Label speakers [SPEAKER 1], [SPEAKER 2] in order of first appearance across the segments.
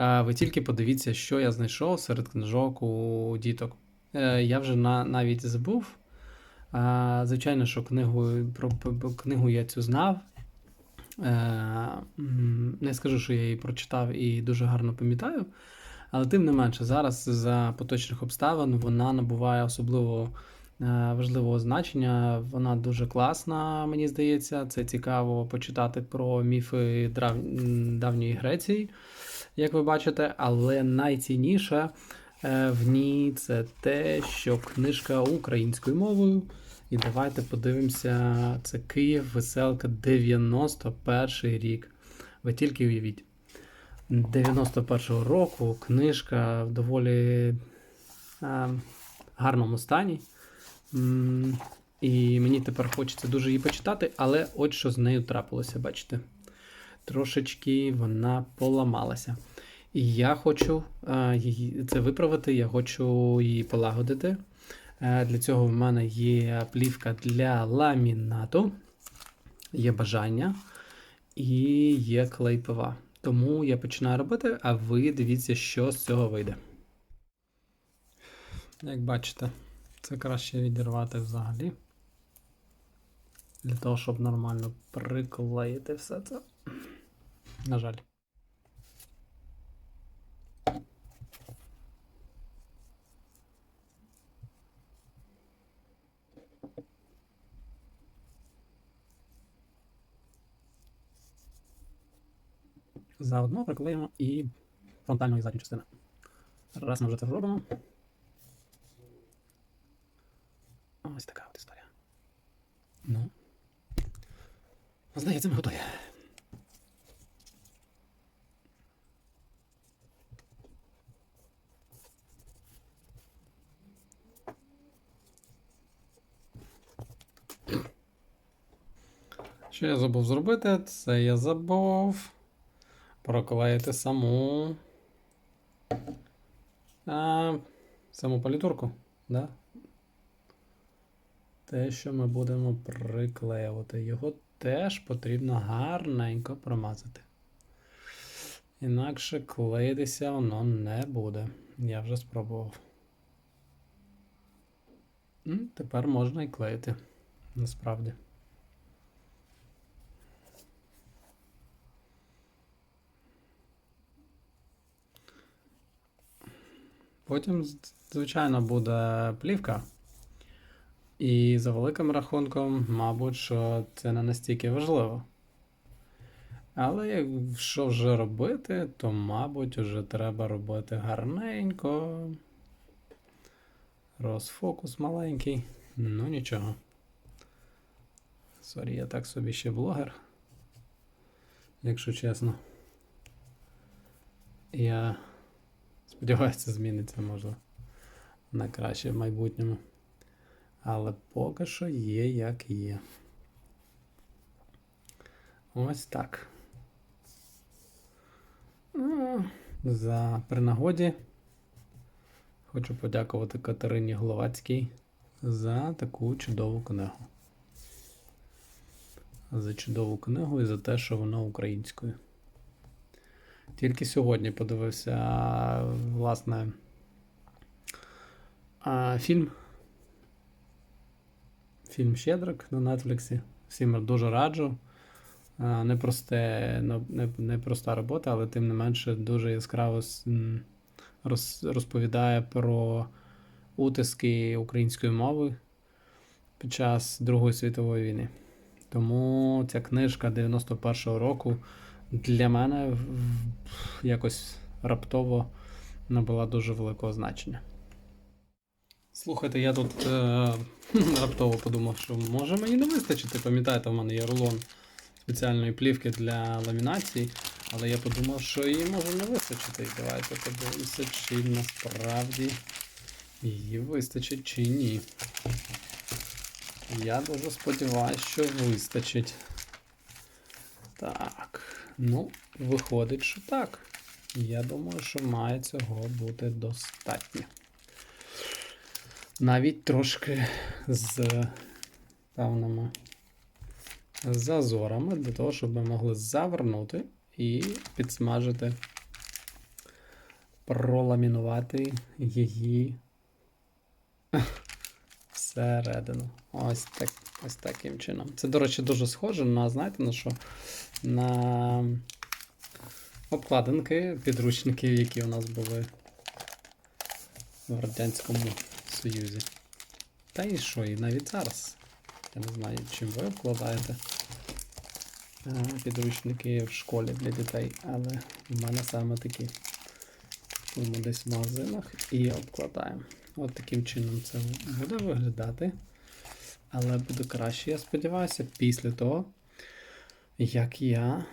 [SPEAKER 1] Ви тільки подивіться, що я знайшов серед книжок у діток. Е, Я вже на, навіть забув. Звичайно, що книгу, про, книгу я цю знав. Е, Не скажу, що я її прочитав і дуже гарно пам'ятаю. Але тим не менше, зараз за поточних обставин вона набуває особливо е, важливого значення. Вона дуже класна, мені здається. Це цікаво почитати про міфи драв... м, давньої Греції, як ви бачите. Але найцінніше е, в ній це те, що книжка українською мовою. І давайте подивимося, це Київ, веселка, 91 рік. Ви тільки уявіть. 91-го року книжка в доволі е, гарному стані. І мені тепер хочеться дуже її почитати, але от що з нею трапилося, бачите? Трошечки вона поламалася. І я хочу е, її, це виправити, я хочу її полагодити. Е, Для цього в мене є плівка для ламінату, є бажання і є клей ПВА. Тому я починаю робити, а ви дивіться, що з цього вийде. Як бачите, це краще відірвати взагалі. Для того, щоб нормально приклеїти все це. На жаль. Заодно приклеїмо і фронтальну і задню частину. Раз ми вже це зробимо. Ось така от історія. Ну. Здається, ми готові. Що я забув зробити? Це я забув проклеїти саму. А, саму палітурку, да? Те, що ми будемо приклеювати. Його теж потрібно гарненько промазати. Інакше клеїтися воно не буде. Я вже спробував. Тепер можна і клеїти. Насправді. Потім, звичайно, буде плівка. І за великим рахунком, мабуть, що це не настільки важливо. Але якщо вже робити, то, мабуть, вже треба робити гарненько. Розфокус маленький. Ну нічого. Сорі, я так собі ще блогер. Якщо чесно. Я сподіваюся, зміниться, може, на краще в майбутньому. Але поки що є як є. Ось так. Ну, За при нагоді хочу подякувати Катерині Головацькій за таку чудову книгу. За чудову книгу і за те, що вона українською. Тільки сьогодні подивився, власне, фільм. Фільм Щедрик на Нетфліксі. Всім дуже раджу. Непросте, не, проста робота, але тим не менше дуже яскраво розповідає про утиски української мови під час Другої світової війни. Тому ця книжка 91-го року для мене якось раптово набула дуже великого значення. Слухайте, я тут е, раптово подумав, що може мені не вистачити. Пам'ятаєте, в мене є рулон спеціальної плівки для ламінації, але я подумав, що її може не вистачити. І давайте подивимося, чи насправді її вистачить чи ні. Я дуже сподіваюся, що вистачить. Так, ну, виходить, що так. Я думаю, що має цього бути достатньо. Навіть трошки з певними зазорами для того, щоб ми могли завернути і підсмажити проламінувати її всередину. Ось так, ось таким чином. Це, до речі, дуже схоже на, знаєте, на що? На обкладинки, підручників, які у нас були в Радянському Союзі. Та і що, і навіть зараз. Я не знаю, чим ви обкладаєте е, підручники в школі для дітей, але в мене саме такі. Ми десь в магазинах і обкладаємо. От таким чином це буде виглядати. Але буде краще, я сподіваюся, після того, як я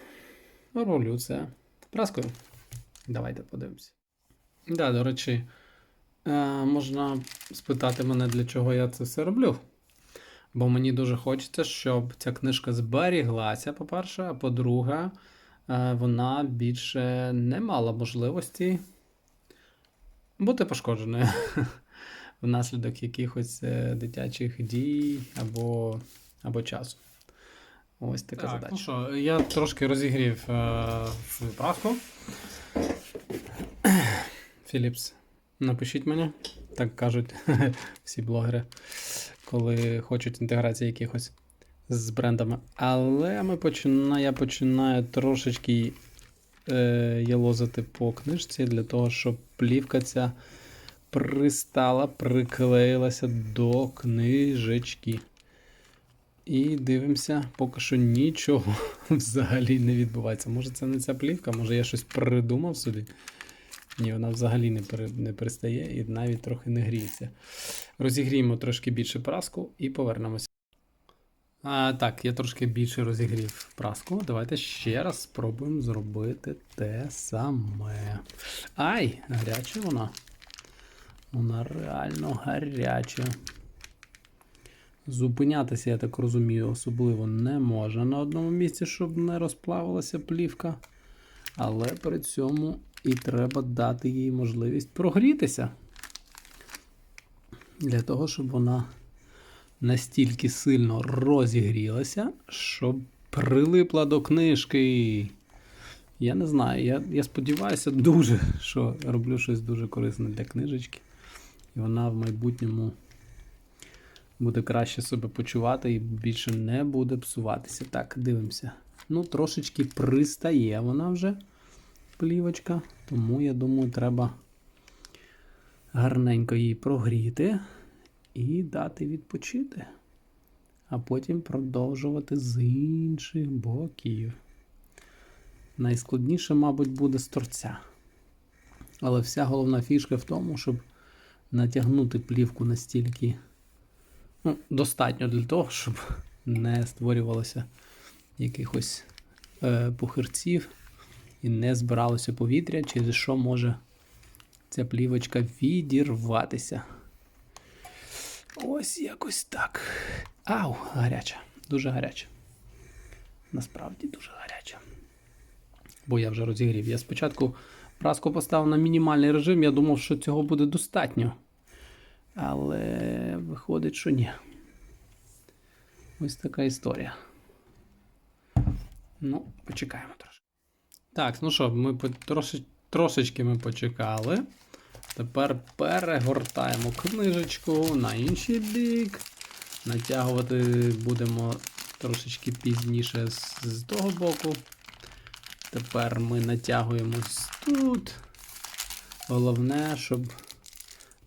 [SPEAKER 1] роблю це праскою. Давайте подивимося. Да, до речі, е, можна спитати мене, для чого я це все роблю. Бо мені дуже хочеться, щоб ця книжка зберіглася, по-перше, а по-друге, е, вона більше не мала можливості бути пошкодженою внаслідок якихось е, дитячих дій або, або часу. Ось така
[SPEAKER 2] Так,
[SPEAKER 1] задача.
[SPEAKER 2] ну що, я трошки розігрів е, свою правку.
[SPEAKER 1] Філіпс, напишіть мені, так кажуть всі блогери, коли хочуть інтеграції якихось з брендами. Але ми почина... я починаю трошечки е, ялозити по книжці для того, щоб плівка ця пристала, приклеїлася до книжечки. І дивимося, поки що нічого взагалі не відбувається. Може, це не ця плівка, може я щось придумав собі. Ні, вона взагалі не, при, не пристає і навіть трохи не гріється. Розігріємо трошки більше праску і повернемося. А, так, я трошки більше розігрів праску. Давайте ще раз спробуємо зробити те саме. Ай, гаряча вона. Вона реально гаряча. Зупинятися, я так розумію, особливо не можна на одному місці, щоб не розплавилася плівка. Але при цьому і треба дати їй можливість прогрітися. Для того, щоб вона настільки сильно розігрілася, щоб прилипла до книжки. Я не знаю, я, я сподіваюся дуже, що роблю щось дуже корисне для книжечки. І вона в майбутньому буде краще себе почувати і більше не буде псуватися. Так, дивимося. Ну, трошечки пристає вона вже, плівочка, тому я думаю, треба гарненько її прогріти і дати відпочити. А потім продовжувати з інших боків. Найскладніше, мабуть, буде з торця. Але вся головна фішка в тому, щоб натягнути плівку настільки ну, достатньо для того, щоб не створювалося якихось е, пухирців і не збиралося повітря, через що може ця плівочка відірватися. Ось якось так. Ау, гаряча. Дуже гаряча. Насправді дуже гаряча. Бо я вже розігрів. Я спочатку праску поставив на мінімальний режим, я думав, що цього буде достатньо. Але виходить, що ні. Ось така історія. Ну, почекаємо трошки. Так, ну що, ми по- трошечки ми почекали. Тепер перегортаємо книжечку на інший бік. Натягувати будемо трошечки пізніше з того боку. Тепер ми натягуємось тут. Головне, щоб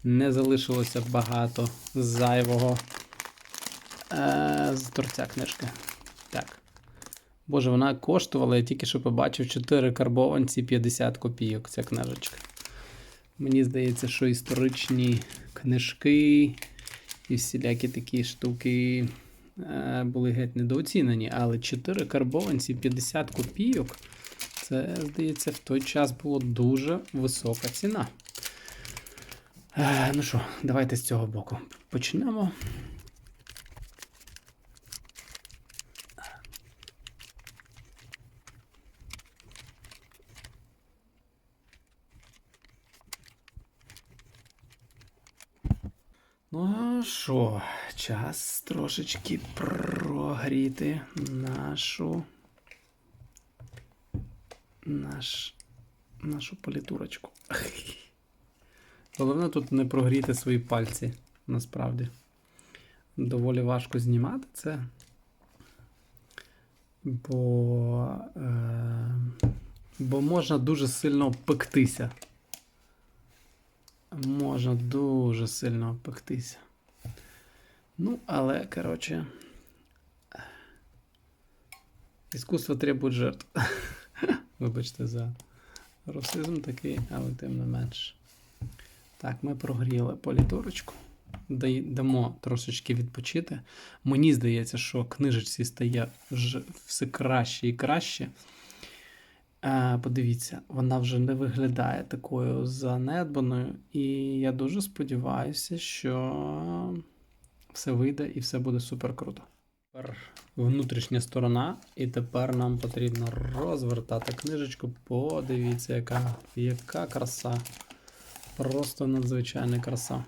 [SPEAKER 1] не залишилося багато зайвого е, з торця книжки. Так. Боже, вона коштувала, я тільки що побачив 4 карбованці 50 копійок ця книжечка. Мені здається, що історичні книжки і всілякі такі штуки е, були геть недооцінені, але 4 карбованці 50 копійок. Це, здається, в той час було дуже висока ціна. Е, ну що, давайте з цього боку почнемо. Ну що, час трошечки прогріти нашу наш, нашу політурочку. Головне тут не прогріти свої пальці, насправді. Доволі важко знімати це. Бо, е, бо можна дуже сильно пектися. Можна дуже сильно пектися. Ну, але, коротше. Іскусство требує жертв. Вибачте за расизм такий, але тим не менш. Так, ми прогріли політорочку. Дай- Дамо трошечки відпочити. Мені здається, що книжечці стає все краще і краще. Е, подивіться, вона вже не виглядає такою занедбаною, і я дуже сподіваюся, що все вийде і все буде супер круто. Тепер внутрішня сторона, і тепер нам потрібно розвертати книжечку. Подивіться, яка, яка краса. Просто надзвичайна краса.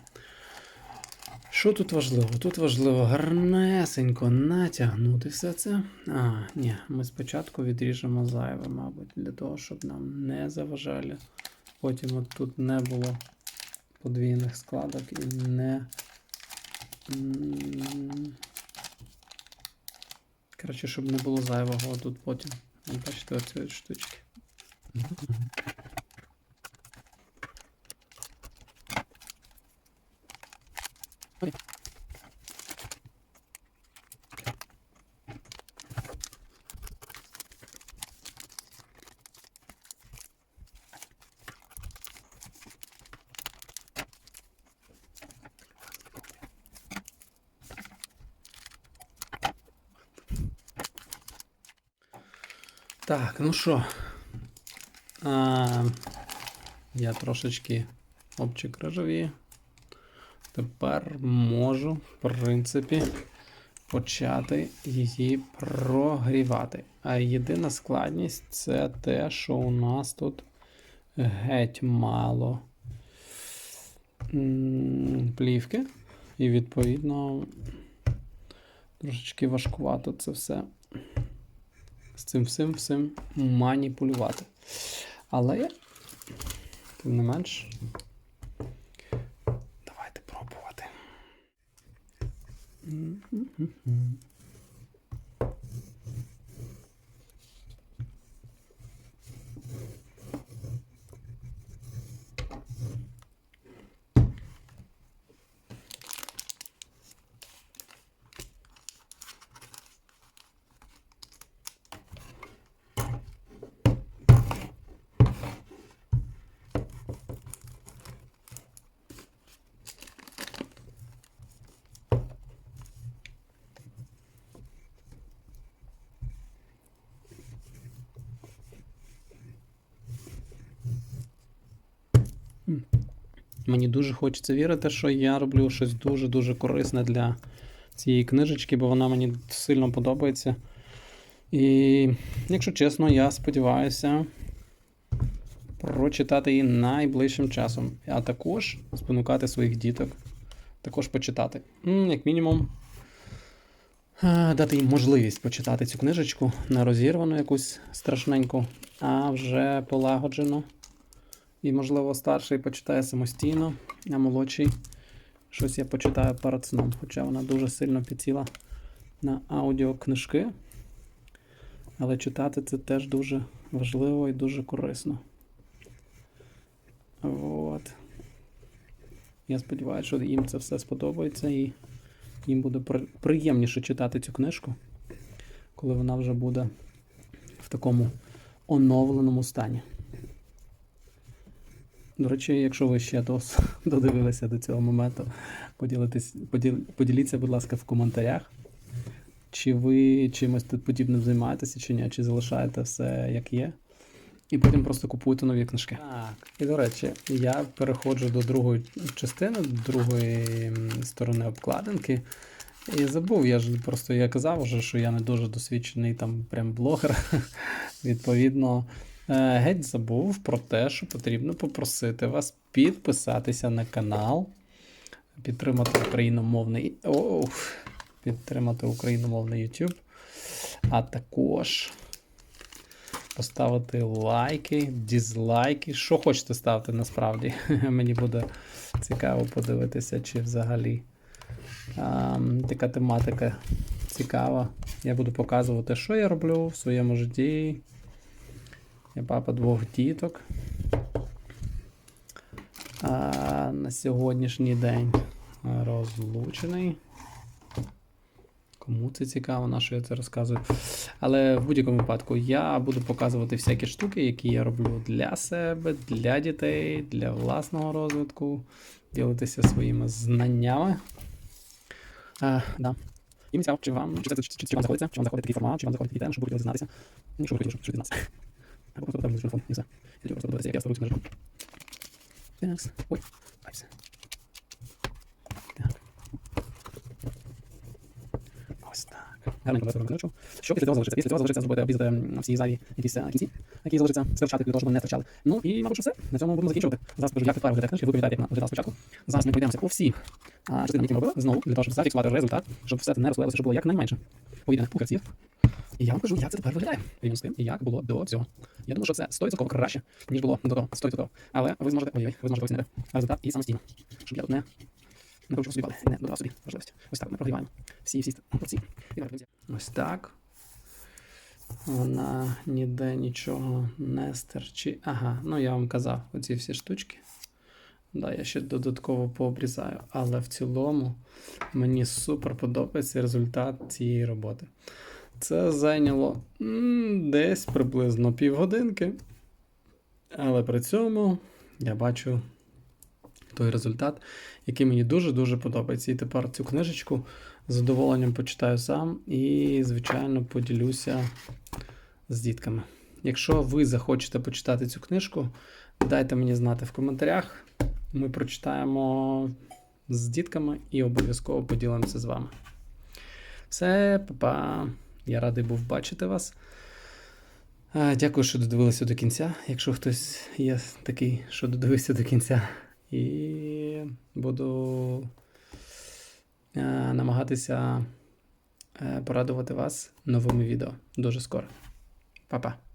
[SPEAKER 1] Що тут важливо? Тут важливо гарнесенько натягнути все це. А, ні, ми спочатку відріжемо зайве, мабуть, для того, щоб нам не заважали. Потім от тут не було подвійних складок і не. Коротше, щоб не було зайвого тут потім. Бачите, оці штучки. Так, ну що. А, я трошечки обчик рожеві. Тепер можу, в принципі, почати її прогрівати. А єдина складність це те, що у нас тут геть мало плівки. І відповідно трошечки важкувато це все з цим всім всім маніпулювати. Але, тим не менш, давайте пробувати. Мені дуже хочеться вірити, що я роблю щось дуже-дуже корисне для цієї книжечки, бо вона мені сильно подобається. І, якщо чесно, я сподіваюся прочитати її найближчим часом, а також спонукати своїх діток також почитати. Як мінімум, е, дати їм можливість почитати цю книжечку, не розірвану якусь страшненьку, а вже полагоджену. І, можливо, старший почитає самостійно, а молодший щось я почитаю перед сном, хоча вона дуже сильно підсіла на аудіокнижки. Але читати це теж дуже важливо і дуже корисно. От. Я сподіваюся, що їм це все сподобається і їм буде приємніше читати цю книжку, коли вона вже буде в такому оновленому стані. До речі, якщо ви ще дос, додивилися до цього моменту, поділитесь, поділ, поділіться, будь ласка, в коментарях, чи ви чимось тут подібним займаєтеся, чи ні, чи залишаєте все як є. І потім просто купуєте нові книжки. Так. І до речі, я переходжу до другої частини, до другої сторони обкладинки. І забув, я ж просто я казав вже, що я не дуже досвідчений там прям блогер. Відповідно, геть забув про те, що потрібно попросити вас підписатися на канал, підтримати україномовний. Оу, підтримати україномовний YouTube. А також поставити лайки, дізлайки. Що хочете ставити насправді. Мені буде цікаво подивитися, чи взагалі а, така тематика цікава. Я буду показувати, що я роблю в своєму житті. Я папа двох діток. А, на сьогоднішній день розлучений. Кому це цікаво, на що я це розказую. Але в будь-якому випадку я буду показувати всякі штуки, які я роблю для себе, для дітей, для власного розвитку, ділитися своїми знаннями. А, да. І цікаво, чи вам, чи, це, чи, чи вам заходиться, чи вам заходить такий формат, чи вам заходить такий тем, що будете дізнатися. Ну, що ви хотіли, що дізнатися. Або просто там телефон, все. Я хотів просто як я старуюсь на Так. Ой, ай, все. Так. Ось так. Гарненько робимо книжку. Що після цього залишиться? Після цього залишиться зробити обрізати всі зайві якісь е, кінці, які залишаться сперчати для того, щоб не стирчали. Ну і, мабуть, все. На цьому будемо закінчувати. Зараз покажу, як тепер виглядає книжка, ви пам'ятаєте, як виглядала спочатку. Зараз ми пройдемося по всім частинам, які ми робили, знову, для того, щоб зафіксувати результат, щоб все це не розклеїлося, щоб було якнайменше повітряних пухарців. І я вам покажу, як це тепер виглядає. Рівно з тим, як було до цього. Я думаю, що це 100% краще, ніж було до того. 100%. Але ви зможете, ой, ви зможете оцінити результат і самостійно. Щоб я тут не, не порушив собі не додавав собі важливість. Ось так ми прогріваємо всі всі порції. Ось так. Вона ніде нічого не стерчить. Ага, ну я вам казав, оці всі штучки. Да, я ще додатково пообрізаю, але в цілому мені супер подобається результат цієї роботи. Це зайняло десь приблизно півгодинки. Але при цьому я бачу той результат, який мені дуже-дуже подобається. І тепер цю книжечку з задоволенням почитаю сам і, звичайно, поділюся з дітками. Якщо ви захочете почитати цю книжку, дайте мені знати в коментарях. Ми прочитаємо з дітками і обов'язково поділимося з вами. Все, па-па. Я радий був бачити вас. Дякую, що додивилися до кінця. Якщо хтось є такий, що додивився до кінця, і буду намагатися е, порадувати вас новими відео дуже скоро. Па-па.